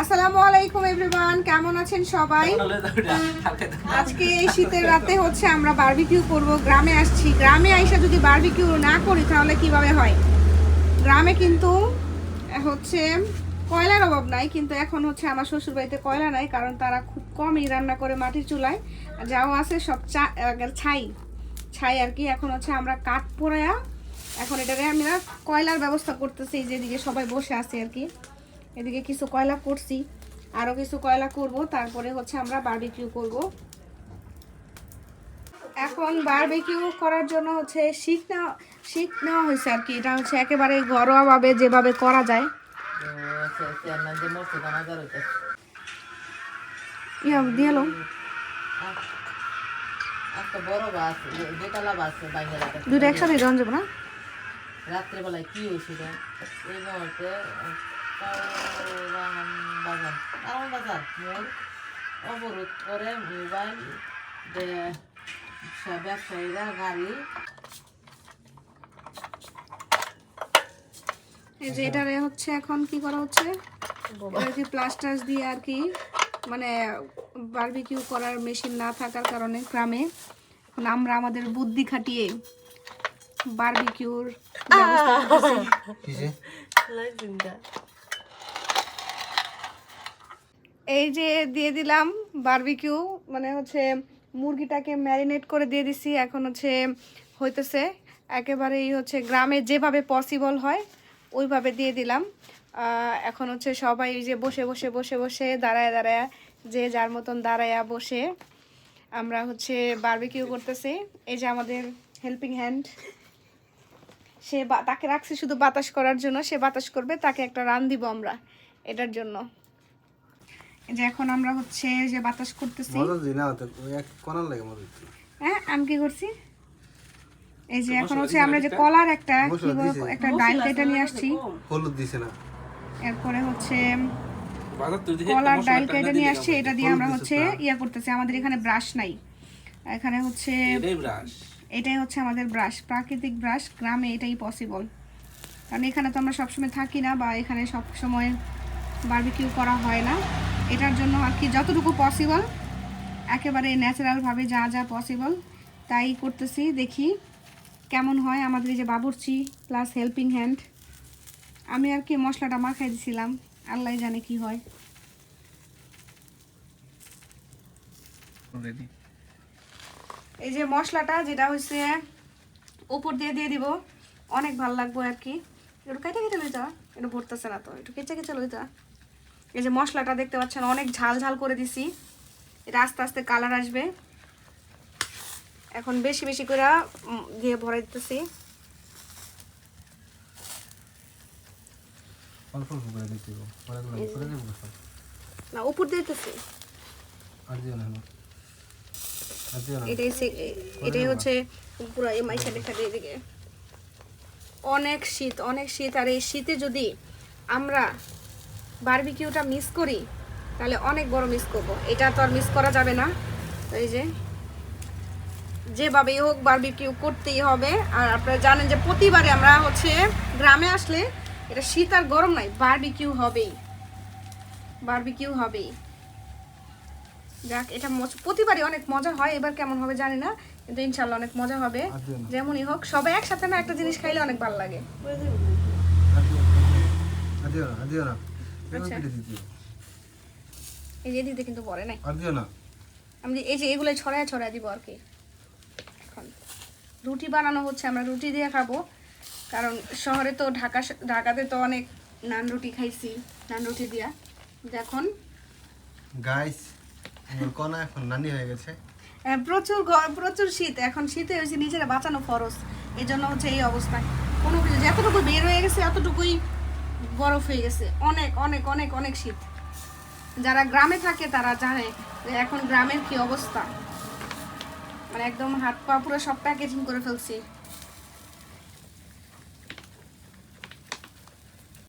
আসসালামু আলাইকুম এভরিওয়ান কেমন আছেন সবাই? আজকে এই শীতের রাতে হচ্ছে আমরা বারবিকিউ করব। গ্রামে আসছি। গ্রামে আইসা যদি বারবিকিউ না করি, তাহলে কীভাবে হয়? গ্রামে কিন্তু হচ্ছে, কয়লার অভাব নাই, কিন্তু এখন হচ্ছে আমার শ্বশুর বাড়িতে কয়লা নাই, কারণ তারা খুব কমই রান্না করে মাটির চুলায়। যাও আছে সব চা ছাই। ছাই আর কি, এখন হচ্ছে আমরা কাঠ পোড়ায়া, এখন এটাকে আমরা কয়লার ব্যবস্থা করতেছি, যেদিকে সবাই বসে আছে আর কি। এদিকে কিছু কয়লা করছি আরও কিছু কয়লা করব, তারপরে হচ্ছে আমরা বারবিকিউ করব। এখন বারবিকিউ করার জন্য হচ্ছে শিখ নেওয়া শিখ নেওয়া হয়েছে আর কি, এটা হচ্ছে একেবারে ঘরোয়াভাবে যেভাবে করা যায়। ইয়া, দিয়ে দুটো একসাথে জন যাব না? রাত্রেবেলায় কি হয়েছিল? এই মুহূর্তে বাজার কারণ বাজার অবরোধ করে মোবাইল যে সব ব্যবসায়ীরা গাড়ি এই যে এটারে হচ্ছে এখন কি করা হচ্ছে? আর কি প্লাস্টার দিয়ে আর কি মানে বারবিকিউ করার মেশিন না থাকার কারণে গ্রামে এখন আমরা আমাদের বুদ্ধি খাটিয়ে বারবিকিউর ব্যবস্থা করতেছি। এই যে দিয়ে দিলাম বারবিকিউ মানে হচ্ছে মুরগিটাকে ম্যারিনেট করে দিয়ে দিছি, এখন হচ্ছে হইতেছে একেবারেই হচ্ছে গ্রামে যেভাবে পসিবল হয়, ওইভাবে দিয়ে দিলাম। এখন হচ্ছে সবাই যে বসে বসে বসে বসে দাঁড়ায় দাঁড়ায় যে যার মতন দাঁড়ায়া বসে আমরা হচ্ছে বারবিকিউ করতেছি। এই যে আমাদের হেল্পিং হ্যান্ড সে তাকে রাখছি শুধু বাতাস করার জন্য, সে বাতাস করবে, তাকে একটা রান দিব আমরা এটার জন্য। যে এখন আমরা হচ্ছে যে বাতাস করতেছি। মজা দিই না এক কোনার লাগে মজা দিই হ্যাঁ আমি কি করছি? এই যে এখন হচ্ছে আমরা যে কলার একটা। একটা ডাল কেটে নিয়ে আসছি। হলুদ দিছে না। এরপরে হচ্ছে কলার ডাল কেটে নিয়ে আসছি এটা দিয়ে আমরা হচ্ছে ইয়া করতেছি। আমাদের এখানে ব্রাশ নাই। এখানে হচ্ছে এটাই হচ্ছে আমাদের ব্রাশ প্রাকৃতিক ব্রাশ গ্রামে এটাই পসিবল কারণ এখানে তো আমরা সবসময় থাকি না বা এখানে সব সময় বারবিকিউ করা হয় না। এটার জন্য আর কি যতটুকু পসিবল একেবারে ন্যাচারালভাবে যা যা পসিবল তাই করতেছি। দেখি কেমন হয় আমাদের এই যে বাবুর্চি প্লাস হেল্পিং হ্যান্ড আমি আর কি মশলাটা মাখাই দিছিলাম আল্লাহ জানে কি হয়। এই যে মশলাটা যেটা হচ্ছে উপর দিয়ে দিয়ে দিব অনেক ভালো লাগবে আর কি। একটু কেটে কেটে লইতা একটু ভরতেছে না তো একটু কেচে কেচে লইতা। এই যে মশলাটা দেখতে পাচ্ছেন অনেক ঝাল ঝাল করে দিছি। এটা আস্তে আস্তে কালার আসবে। এখন বেশি বেশি করে দিয়ে ভরাই দিতেছি। না উপর দিতেছি। এটাই এটাই হচ্ছে পুরো এই মাইশা দেখা দিয়ে এদিকে অনেক শীত অনেক শীত। আর এই শীতে যদি আমরা বারবিকিউটা মিস করি তাহলে অনেক বড় মিস করব। এটা তো আর মিস করা যাবে না। তো এই যে যেভাবেই হোক বারবিকিউ করতেই হবে। আর আপনারা জানেন যে প্রতিবারে আমরা হচ্ছে গ্রামে আসলে এটা শীত আর গরম নাই বারবিকিউ হবেই। বারবিকিউ হবেই। যাক এটা প্রতিবারই অনেক মজা হয় এবার কেমন হবে জানি না কিন্তু ইনশাল্লাহ অনেক মজা হবে। যেমনই হোক সবাই একসাথে না একটা জিনিস খাইলে অনেক ভালো লাগে। আচ্ছা। এই যে দিতে কিন্তু পরে নাই। আর দিও না। আমি এই যে এগুলো ছড়ায় ছড়ায় দিব আর কি। এখন রুটি বানানো হচ্ছে আমরা রুটি দিয়ে খাব। কারণ শহরে তো ঢাকা ঢাকাতে তো অনেক নান রুটি খাইছি নান রুটি দিয়া। এখন গাইস কনা এখন নানি হয়ে গেছে। প্রচুর প্রচুর শীত। এখন শীতে হয়েছে নিজেরা বাঁচানো খরচ এই জন্য হচ্ছে এই অবস্থা। কোনো কিছু যতটুকু বের হয়ে গেছে এতটুকুই বরফ হয়ে গেছে। অনেক অনেক অনেক অনেক শীত। যারা গ্রামে থাকে তারা জানে যে এখন গ্রামের কি অবস্থা। মানে একদম হাত পা পুরো সব প্যাকেজিং করে ফেলছি।